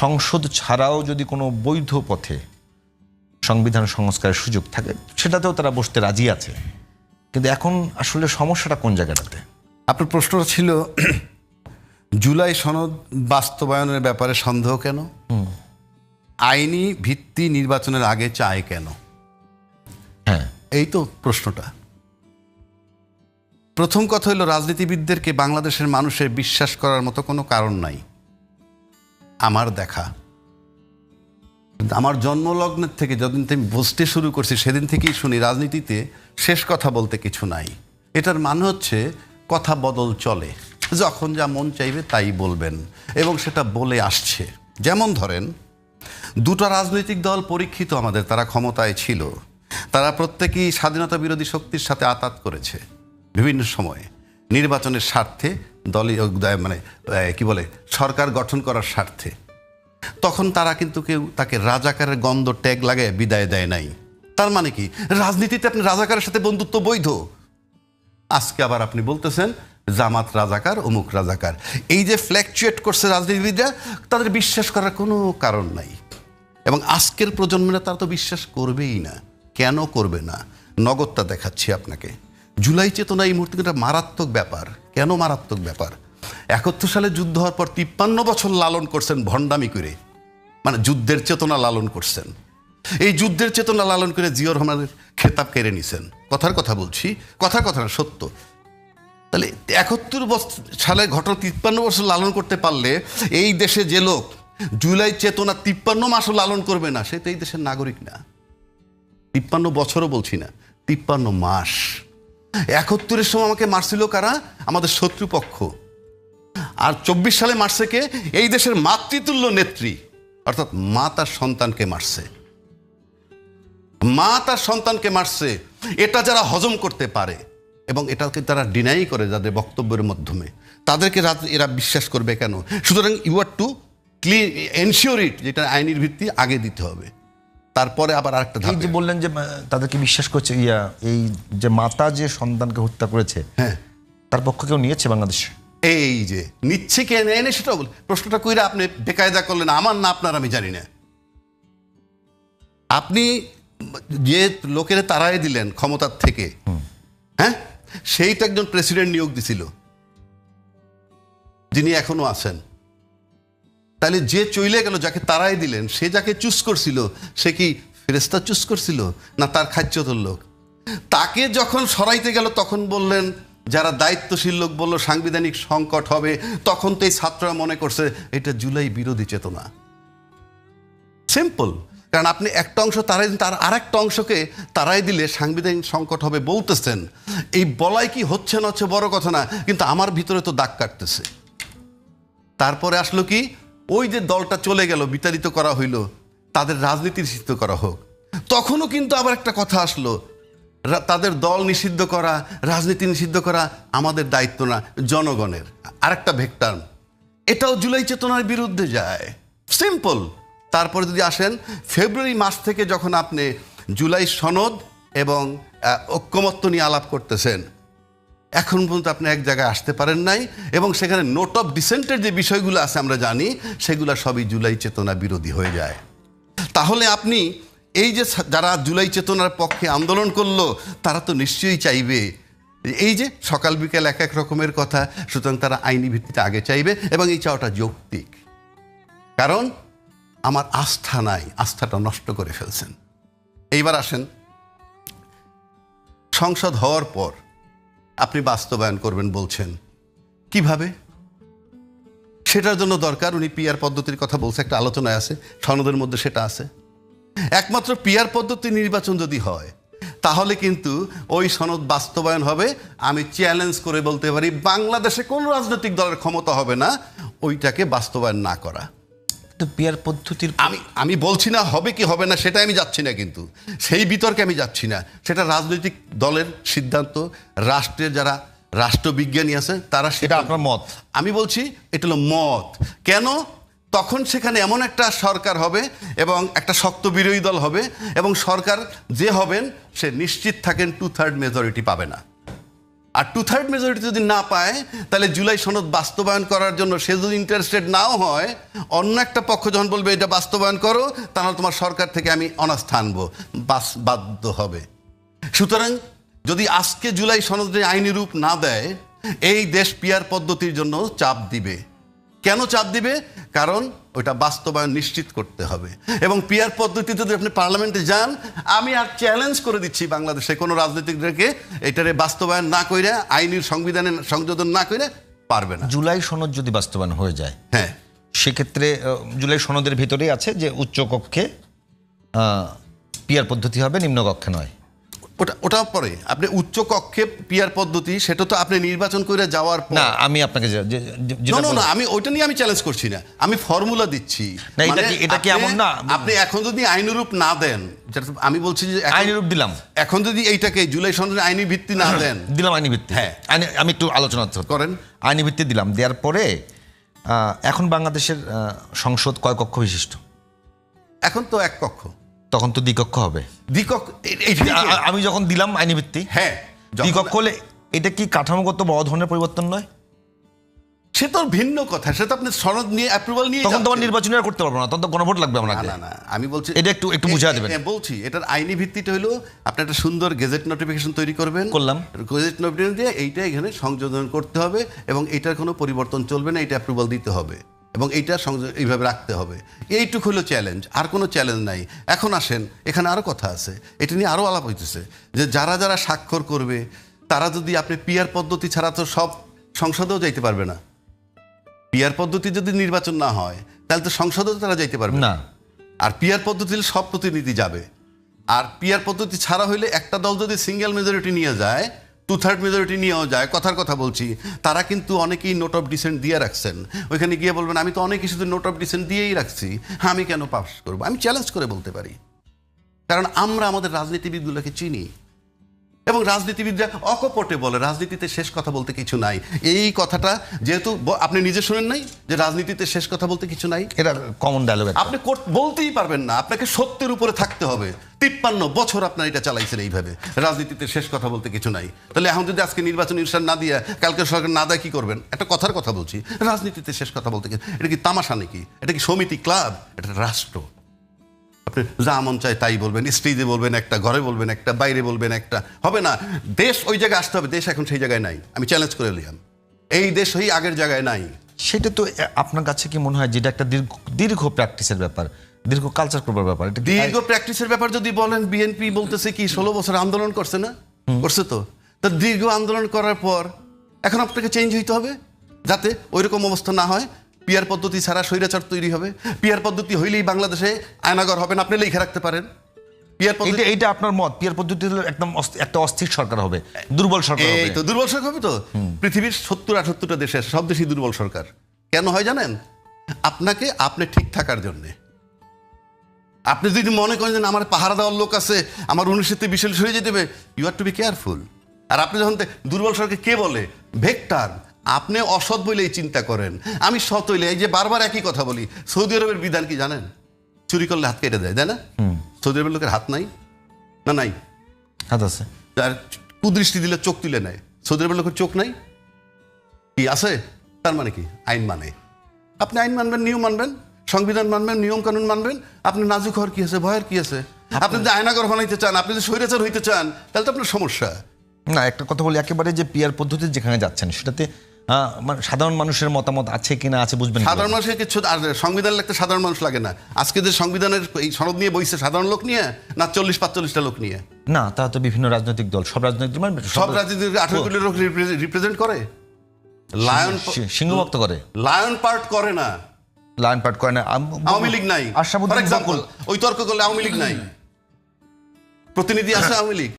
সংসদ ছাড়াও যদি কোনো বৈধ পথে সংবিধান সংস্কারের সুযোগ থাকে সেটাতেও তারা বসতে রাজি আছে। কিন্তু এখন আসলে সমস্যাটা কোন জায়গাটাতে? আপনার প্রশ্নটা ছিল জুলাই সনদ বাস্তবায়নের ব্যাপারে সন্দেহ কেন? আইনি ভিত্তি নির্বাচনের আগে চায় কেন? হ্যাঁ। এই তো প্রশ্নটা। প্রথম কথা হলো রাজনীতিবিদদেরকে বাংলাদেশের মানুষের বিশ্বাস করার মতো কোনো কারণ নাই। আমার দেখা। আমার জন্মলগ্নের থেকে যতদিন আমি বসতে শুরু করছি, সেদিন থেকেই শুনি রাজনীতিতে শেষ কথা বলতে কিছু নাই। এটার মানে হচ্ছে কথা বদল চলে। যখন যা মন চাইবে তাই বলবেন এবং সেটা বলে আসছে। যেমন ধরেন, দুটো রাজনৈতিক দল পরীক্ষিত আমাদের, তারা ক্ষমতায় ছিল। তারা প্রত্যেকেই স্বাধীনতা বিরোধী শক্তির সাথে আতাত করেছে। বিভিন্ন সময়ে নির্বাচনের স্বার্থে দলীয় মানে কি বলে, সরকার গঠন করার স্বার্থে। তখন তারা কিন্তু কেউ তাকে রাজাকারের গন্ধ ট্যাগ লাগায় বিদায় দেয় নাই। তার মানে কি? রাজনীতিতে আপনি রাজাকারের সাথে বন্ধুত্ব বৈধ। আজকে আবার আপনি বলতেছেন, জামাত রাজাকার, অমুক রাজাকার। এই যে ফ্ল্যাকচুয়েট করছে রাজনীতিবিদরা, তাদের বিশ্বাস করার কোনো কারণ নাই। এবং আজকের প্রজন্মরা তারা তো বিশ্বাস করবেই না। কেন করবে না? নগদটা দেখাচ্ছি আপনাকে। জুলাই চেতনা এই মুহূর্তে একটা মারাত্মক ব্যাপার। কেন মারাত্মক ব্যাপার? একাত্তর সালে যুদ্ধ হওয়ার পর তিপ্পান্ন বছর লালন করছেন ভণ্ডামি করে। মানে যুদ্ধের চেতনা লালন করছেন। এই যুদ্ধের চেতনা লালন করে জিয়র রহমানের খেতাব কেড়ে নিছেন। কথার কথা বলছি, কথার কথা সত্য। তাহলে একাত্তর সালে ঘটনা তিপ্পান্ন বছর লালন করতে পারলে এই দেশে যে লোক জুলাই চেতনা তিপ্পান্ন মাসও লালন করবে না, সে তো এই দেশের নাগরিক না। তিপ্পান্ন বছরও বলছি না, তিপ্পান্ন মাস। একাত্তরের সময় আমাকে মারছিল কারা? আমাদের শত্রুপক্ষ। আর চব্বিশ সালে মারছে কে? এই দেশের মাতৃতুল্য নেত্রী। অর্থাৎ মা তার সন্তানকে মারছে। মা তার সন্তানকে মারছে। এটা যারা হজম করতে পারে এবং এটাকে তারা ডিনাই করে যাদের বক্তব্যের মাধ্যমে। তাদেরকে এরা বিশ্বাস করবে কেন? সুতরাং you are to clean ensure it যেটা আইনের ভিত্তি, আগে দিতে হবে। তারপরে আবার আরেকটা এই যে বললেন যে তাদেরকে বিশ্বাস করছে ইয়া এই যে মাতা যে সন্তানকে হত্যা করেছে হ্যাঁ। তার পক্ষ কেউ নিয়েছে বাংলাদেশে? এই যে নিচ্ছে কে নেয় না সেটা বল প্রশ্নটা কইরা আপনি বেকায়দা করলেন আমার না আপনার আমি জানি না। আপনি যে লোকের তারাই দিলেন ক্ষমতার থেকে হ্যাঁ? সেই তো একজন প্রেসিডেন্ট নিয়োগ দিছিল যিনি এখনও আছেন। তাহলে যে চইলে গেল, যাকে তারাই দিলেন, সে যাকে চুজ করছিল, সে কি ফেরেস্তা চুজ করছিল, না তার খাচ্যতর লোক? তাকে যখন সরাইতে গেল, তখন বললেন, যারা দায়িত্বশীল লোক বলল, সাংবিধানিক সংকট হবে, তখন তো এই ছাত্ররা মনে করছে, এটা জুলাই বিরোধী চেতনা। সিম্পল কারণ আপনি একটা অংশ তারাই তার আর একটা অংশকে তারাই দিলে সাংবিধানিক সংকট হবে বলতেছেন। এই বলাই কি হচ্ছে না হচ্ছে বড় কথা না, কিন্তু আমার ভিতরে তো দাগ কাটতেছে। তারপরে আসলো কি? ওই যে দলটা চলে গেল, বিতাড়িত করা হইল, তাদের রাজনীতি নিষিদ্ধ করা হোক। তখনও কিন্তু আবার একটা কথা আসলো তাদের দল নিষিদ্ধ করা, রাজনীতি নিষিদ্ধ করা আমাদের দায়িত্ব না, জনগণের। আরেকটা ভেক্টার, এটাও জুলাই চেতনার বিরুদ্ধে যায়। সিম্পল। তারপরে যদি আসেন, ফেব্রুয়ারি মাস থেকে যখন আপনি জুলাই সনদ এবং ঐক্যমত্য নিয়ে আলাপ করতেছেন এখন পর্যন্ত আপনি এক জায়গায় আসতে পারেন নাই এবং সেখানে নোট অফ ডিসেন্টের যে বিষয়গুলো আছে আমরা জানি, সেগুলো সবই জুলাই চেতনা বিরোধী হয়ে যায়। তাহলে আপনি এই যে যারা জুলাই চেতনার পক্ষে আন্দোলন করল, তারা তো নিশ্চয়ই চাইবে এই যে সকাল বিকেল এক এক রকমের কথা, সুতরাং তারা আইনি ভিত্তিতে আগে চাইবে এবং এই চাওয়াটা যৌক্তিক। কারণ আমার আস্থা নাই, আস্থাটা নষ্ট করে ফেলছেন। এইবার আসেন, সংসদ হওয়ার পর আপনি বাস্তবায়ন করবেন বলছেন। কীভাবে? সেটার জন্য দরকার, উনি পিয়ার পদ্ধতির কথা বলছে, একটা আলোচনায় আছে, সনদের মধ্যে সেটা আছে। একমাত্র পিয়ার পদ্ধতি নির্বাচন যদি হয়, তাহলে কিন্তু ওই সনদ বাস্তবায়ন হবে, আমি চ্যালেঞ্জ করে বলতে পারি, বাংলাদেশে কোন রাজনৈতিক দলের ক্ষমতা হবে না, ওইটাকে বাস্তবায়ন না করা। কিন্তু পিয়ার পদ্ধতির আমি আমি বলছি না হবে কি হবে না সেটা আমি যাচ্ছি না কিন্তু। সেই বিতর্কে আমি যাচ্ছি না। সেটা রাজনৈতিক দলের সিদ্ধান্ত রাষ্ট্রের যারা রাষ্ট্রবিজ্ঞানী আছে তারা সেটা আপনার মত? আমি বলছি এটা হলো মত। কেন? তখন সেখানে এমন একটা সরকার হবে এবং একটা শক্ত বিরোধী দল হবে এবং সরকার যে হবেন সে নিশ্চিত থাকেন টু থার্ড মেজরিটি পাবে না। আর টু থার্ড মেজরিটি যদি না পায়, তাহলে জুলাই সনদ বাস্তবায়ন করার জন্য সে যদি ইন্টারেস্টেড নাও হয়, অন্য একটা পক্ষ যখন বলবে এটা বাস্তবায়ন করো, তাহলে তোমার সরকার থেকে আমি অনাস্থা আনব বাস, বাধ্য হবে। সুতরাং যদি আজকে জুলাই সনদে আইনি রূপ না দেয়, এই দেশ পিয়ার পদ্ধতির জন্য চাপ দিবে। কেন চাপ দিবে? কারণ ওটা বাস্তবায়ন নিশ্চিত করতে হবে। এবং পিয়ার পদ্ধতিতে যদি আপনি পার্লামেন্টে যান আমি আর চ্যালেঞ্জ করে দিচ্ছি বাংলাদেশে কোনো রাজনীতিকদেরকে এটারে বাস্তবায়ন না করে আইনের সংবিধানে সংযোজন না করে পারবে না। জুলাই সনদ যদি বাস্তবায়ন হয়ে যায় হ্যাঁ। সেক্ষেত্রে জুলাই সনদের ভিতরেই আছে যে উচ্চকক্ষে পিয়ার পদ্ধতি হবে নিম্ন কক্ষে নয়। ওটা ওটা পরে। আপনি উচ্চ কক্ষে পিয়ার পদ্ধতি সেটা তো আপনি নির্বাচন করে যাওয়ার পর। না আমি আপনাকে না না আমি ওইটা নিয়ে আমি চ্যালেঞ্জ করছি না। আমি ফর্মুলা দিচ্ছি। না, এটা মানে কি- এটা কি এমন না? আপনি এখন যদি আইনরূপ না দেন যেটা আমি বলছি যে এখন- আইনি রূপ দিলাম। এখন যদি এইটাকে জুলাই সনদের আইনি ভিত্তি না দেন দিলাম আইনি ভিত্তি। হ্যাঁ। আমি একটু আলোচনা করতে- করেন। আইনি ভিত্তি দিলাম। দেওয়ার পরে এখন বাংলাদেশের সংসদ কয় কক্ষ বিশিষ্ট? এখন তো এক কক্ষ। তখন তো দ্বিকক্ষ হবে দ্বিকক্ষ আমি যখন দিলাম আইনি ভিত্তি হ্যাঁ দ্বিকক্ষ হলে এটা কি কাঠামোগত বড় ধরনের পরিবর্তন নয় সে তো ভিন্ন কথা সে তো আপনি সনদ নিয়ে অ্যাপ্রুভাল নিয়ে তখন যাচ্ছেন। নির্বাচনী আর করতে পারব না তখন তো গণভোট লাগবে আপনাকে না না আমি বলছি এটা একটু- একটু বুঝা দেবেন। এ- বলছি এটার আইনি ভিত্তিটা হলো আপনি একটা সুন্দর গেজেট নোটিফিকেশন তৈরি করবেন করলাম। গেজেট নোটিফিকেশন দিয়ে এইটা এখানে সংযোজন করতে হবে এবং এইটার কোনো পরিবর্তন চলবে না এটা অ্যাপ্রুভাল দিতে হবে এবং এইটা সংযোজন এইভাবে রাখতে হবে। এইটুকু হলো চ্যালেঞ্জ আর কোনো চ্যালেঞ্জ নাই। এখন আসেন এখানে আরও কথা আছে এটা নিয়ে আরও আলাপ হইতেছে যে যারা যারা স্বাক্ষর করবে তারা যদি আপনি পিয়ার পদ্ধতি ছাড়া তো সব সংসদেও যাইতে পারবে না। পিয়ার পদ্ধতি যদি নির্বাচন না হয় তাহলে তো সংসদেও তারা যাইতে পারবে না। আর পিয়ার পদ্ধতি হলে সব প্রতিনিধি যাবে। আর পিয়ার পদ্ধতি ছাড়া হইলে একটা দল যদি সিঙ্গেল মেজরিটি নিয়ে যায় টু থার্ড মেজরিটি নিয়েও যায় কথার কথা বলছি। তারা কিন্তু অনেকেই নোট অফ ডিসেন্ট দিয়ে রাখছেন। ওইখানে গিয়ে বলবেন আমি তো অনেক কিছুতে নোট অফ ডিসেন্ট দিয়েই রাখছি। হ্যাঁ আমি কেন পাস করব? আমি চ্যালেঞ্জ করে বলতে পারি। কারণ আমরা আমাদের রাজনীতিবিদগুলোকে চিনি। এবং রাজনীতিবিদরা অকপটে বলে রাজনীতিতে শেষ কথা বলতে কিছু নাই। এই কথাটা যেহেতু আপনি নিজে শুনেন নাই যে রাজনীতিতে শেষ কথা বলতে কিছু নাই? এটা কমন ডায়লগ আপনি বলতেই পারবেন না। আপনাকে সত্যের উপরে থাকতে হবে। তিপ্পান্ন বছর আপনার এটা চালাইছেন এইভাবে। রাজনীতিতে শেষ কথা বলতে কিছু নাই। তাহলে এখন যদি আজকে নির্বাচন ইনসান না দিয়ে কালকে সরকার না দেয়, কি করবেন? একটা কথার কথা বলছি, রাজনীতিতে শেষ কথা বলতে কি- এটা কি তামাশা নাকি? এটা কি সমিতি ক্লাব? এটা রাষ্ট্র। আপনি যা মন চায় তাই বলবেন, স্টেজে বলবেন একটা, ঘরে বলবেন একটা, বাইরে বলবেন একটা। হবে না, দেশ ওই জায়গায় আসতে হবে, দেশ এখন সেই জায়গায় নাই। আমি চ্যালেঞ্জ করে নিলাম। এই দেশ ওই আগের জায়গায় নাই। সেটা তো আপনার কাছে কি মনে হয় যেটা একটা দীর্ঘ দীর্ঘ প্র্যাকটিসের ব্যাপার? দীর্ঘ কালচার করবার ব্যাপার দীর্ঘ প্র্যাকটিসের ব্যাপার যদি বলেন বিএনপি বলতেছে কি ষোলো বছর আন্দোলন করছে না? করছে তো? তো দীর্ঘ আন্দোলন করার পর এখন আপনাকে চেঞ্জ হইতে হবে যাতে ওইরকম অবস্থা না হয় পিয়ার পদ্ধতি ছাড়া স্বৈরাচার তৈরি হবে। পিয়ার পদ্ধতি হইলেই বাংলাদেশে আয়নাগর হবে না আপনি লিখে রাখতে পারেন। পিয়ার পদ্ধতি এইটা আপনার মত পিয়ার পদ্ধতি হলে একদম একটা অস্থির সরকার হবে দুর্বল সরকার এই তো দুর্বল সরকার হবে তো? পৃথিবীর সত্তর আটাত্তরটা দেশে সব দেশই দুর্বল সরকার। কেন হয় জানেন? আপনাকে আপনি ঠিক থাকার জন্যে। আপনি যদি মনে করেন যে আমার পাহারা দেওয়ার লোক আছে আমার উনিশশোতে বিশাল সরে যেতে হবে you are to be careful আর আপনি যখন দুর্বল সরকার কে বলে? ভেক্টার। আপনি অসৎ বলেই চিন্তা করেন। আমি সৎ হইলে এই যে বারবার একই কথা বলি সৌদি আরবের বিধান কি জানেন? চুরি করলে হাত কেটে দেয় তাই না? সৌদি আরবের লোকের হাত নাই? না নাই? হাত আছে। আর কুদৃষ্টি দিলে চোখ তুলে নেয়। সৌদি আরবের লোকের চোখ নাই? কি আছে? তার মানে কি? আইন মানে। আপনি আইন মানবেন নিয়ম মানবেন? সংবিধান মানবেন নিয়ম কানুন মানবেন আপনি নাজুক হওয়ার কি আছে ভয়ের কি আছে? আপনি যদি আয়নাগর বানাইতে চান আপনি যদি স্বৈরাচার হইতে চান তাহলে তো আপনার সমস্যা। না একটা কথা বলি একেবারে যে পিয়ার পদ্ধতি যেখানে যাচ্ছেন সেটাতে সাধারণ মানুষের মতামত আছে কিনা আছে বুঝবেন সাধারণ মানুষের কিছু আর সংবিধান লাগতে সাধারণ মানুষ লাগে না। আজকে যে সংবিধানের এই সনদ নিয়ে বইছে সাধারণ লোক নিয়ে না চল্লিশ পাঁচচল্লিশটা লোক নিয়ে? না তা তো বিভিন্ন রাজনৈতিক দল সব রাজনৈতিক দল মানে সব রাজনীতির আঠারো কোটি লোক রিপ্রেজেন্ট করে। লায়ন সিংহভক্ত করে। লায়ন পার্ট করে না। লাইন পাঠ করে না। আওয়ামী লীগ নাই। ফর এক্সাম্পল ওই তর্ক করলে আওয়ামী লীগ নাই। প্রতিনিধি আছে আওয়ামী লীগ?